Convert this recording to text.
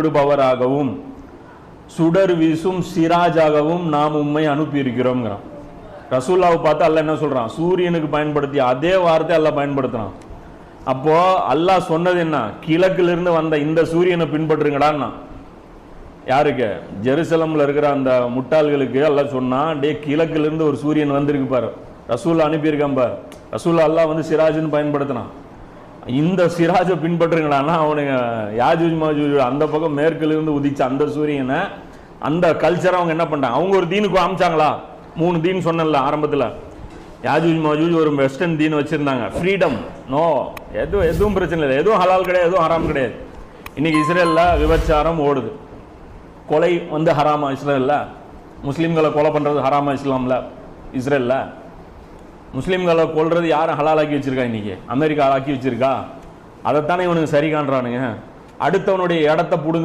சுடுபவராகவும் சுடர் வீசும் சிராஜாகவும் நாம் உண்மை அனுப்பியிருக்கிறோங்கிறான் ரசூல்லாவை பார்த்து அல்ல என்ன சொல்றான்? சூரியனுக்கு பயன்படுத்திய அதே வார்த்தை அல்ல பயன்படுத்துறான். அப்போ அல்லாஹ் சொன்னது என்ன? கிழக்குல இருந்து வந்த இந்த சூரியனை பின்பற்றுங்கடான்னா. யாருக்கு? ஜெருசலம்ல இருக்கிற அந்த முட்டாள்களுக்கு எல்லாம் சொன்னா டே கிழக்குல இருந்து ஒரு சூரியன் வந்திருக்கு பாரு. ரசூல்லா அனுப்பியிருக்கான் பார். ரசூல்லா அல்லாஹ் வந்து சிராஜுன்னு பயன்படுத்தினான். இந்த சிராஜை பின்பற்றுங்களான்னா அவனுங்க யாஜூஜ் மாஜூஜ் அந்த பக்கம் மேற்குல இருந்து உதிச்ச அந்த சூரியனை அந்த கல்ச்சரை அவங்க என்ன பண்ணிட்டாங்க அவங்க ஒரு தீனுக்கு காமிச்சாங்களா? மூணு தீன் சொன்னல ஆரம்பத்தில். யாஜூஜ் மாஜூஜ் ஒரு வெஸ்டர்ன் தீன் வச்சுருந்தாங்க. ஃப்ரீடம் நோ எதுவும் எதுவும் பிரச்சனை இல்லை. எதுவும் ஹலால் கிடையாது எதுவும் ஹராம் கிடையாது. இன்னைக்கு இஸ்ரேலில் விபச்சாரம் ஓடுது. கொலை வந்து ஹராமா இஸ்ரேலில். முஸ்லீம்களை கொலை பண்ணுறது ஹராமா இஸ்லாமில். இஸ்ரேலில். முஸ்லீம்களை கொல்றது யாரும் ஹலாலாக்கி வச்சிருக்கா இன்னைக்கு? அமெரிக்கா ஆக்கி வச்சிருக்கா? அதைத்தானே இவனுக்கு சரி காண்றானுங்க. அடுத்தவனுடைய இடத்த புடுங்க